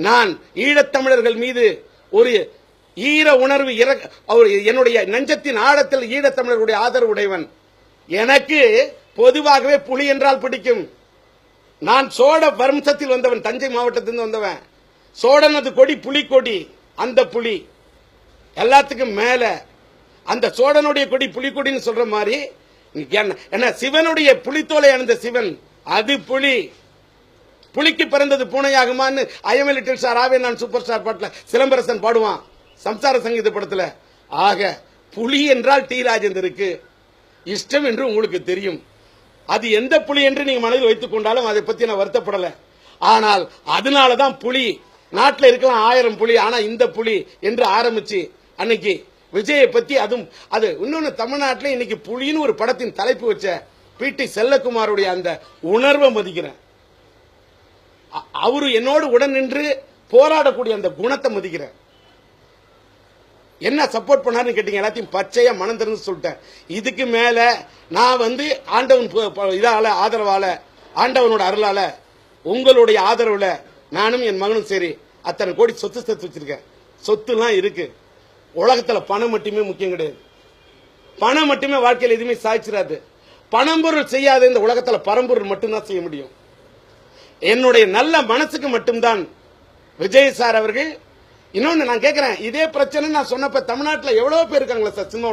நான் ஈழத்தமிழர்கள் மீது ஒரு ஈர உணர்வு இறக்க- அவர் என்னுடைய நெஞ்சத்தின் ஆழத்தில் ஈழத்தமிழர்களுடைய ஆதரவு உடையவன். எனக்கு பொதுவாகவே புலி என்றால் பிடிக்கும். நான் சோழ வம்சத்தில் வந்தவன் தஞ்சை மாவட்டத்திலிருந்து வந்தவன். சோழனது கொடி புலி கொடி அந்த புலி. எல்லாத்துக்கும் மேல. அந்த சோழனுடைய கொடி புலிக்கொடின்னு சொல்ற மாதிரி என்ன என்ன சிவனுடைய புலித்தோலை அணிந்த சிவன் அது புலி. புலிக்கு பிறந்தது பூனையாகுமான்னு ஐஎம்எல் லிட்டில் ஸ்டார் ஆவே நான் சூப்பர் ஸ்டார் பாட்டில் சிலம்பரசன் பாடுவான். சம்சார சங்கீத படத்தில். ஆக புலி என்றால் டி ராஜேந்தருக்கு. இஷ்டம் என்று உங்களுக்கு தெரியும். அது எந்த புலி என்று நீங்கள் மனதில் வைத்துக் கொண்டாலும் அதை பற்றி நான் வருத்தப்படலை. ஆனால் அதனால தான் புலி. நாட்டில் இருக்கலாம் ஆயிரம் புலி ஆனால் இந்த புலி என்று ஆரம்பிச்சு அன்னைக்கு விஜயை பற்றி அதுவும் அது இன்னொன்று தமிழ்நாட்டில் இன்னைக்கு புலின்னு ஒரு படத்தின் தலைப்பு வச்ச பி டி அந்த உணர்வை மதிக்கிறேன். அவரு என்னோடு உடன் நின்று போராடக்கூடிய அந்த குணத்தை மதிக்கிறார். என்ன சப்போர்ட் பண்ணாருன்னு கேட்டீங்க எல்லாத்தையும் பச்சையா மனம் திறந்து சொல்லிட்டேன். இதுக்கு மேல நான் வந்து ஆண்டவன் இதால ஆதரவால ஆண்டவனோட அருளால உங்களுடைய ஆதரவுல நானும் என் மகனும் சரி அத்தனை கோடி சொத்து சேர்த்து வச்சிருக்கேன். சொத்துலாம் இருக்கு. உலகத்துல பணம் மட்டுமே முக்கியம் கிடையாது. பணம் மட்டுமே வாழ்க்கையில் எதுவுமே சாய்ச்சிடாது பணம்பொருள் செய்யாத இந்த உலகத்துல பரம்பொருள் மட்டும்தான் செய்ய முடியும். என்னுடைய நல்ல மனசுக்கு மட்டும்தான் விஜய் சார் அவர்கள். இன்னொன்னு நான் கேட்கிறேன் இதே பிரச்சனை நான் சொன்னப்ப தமிழ்நாட்டில் எவ்வளவு பேர் இருக்காங்களா சார் சினிமா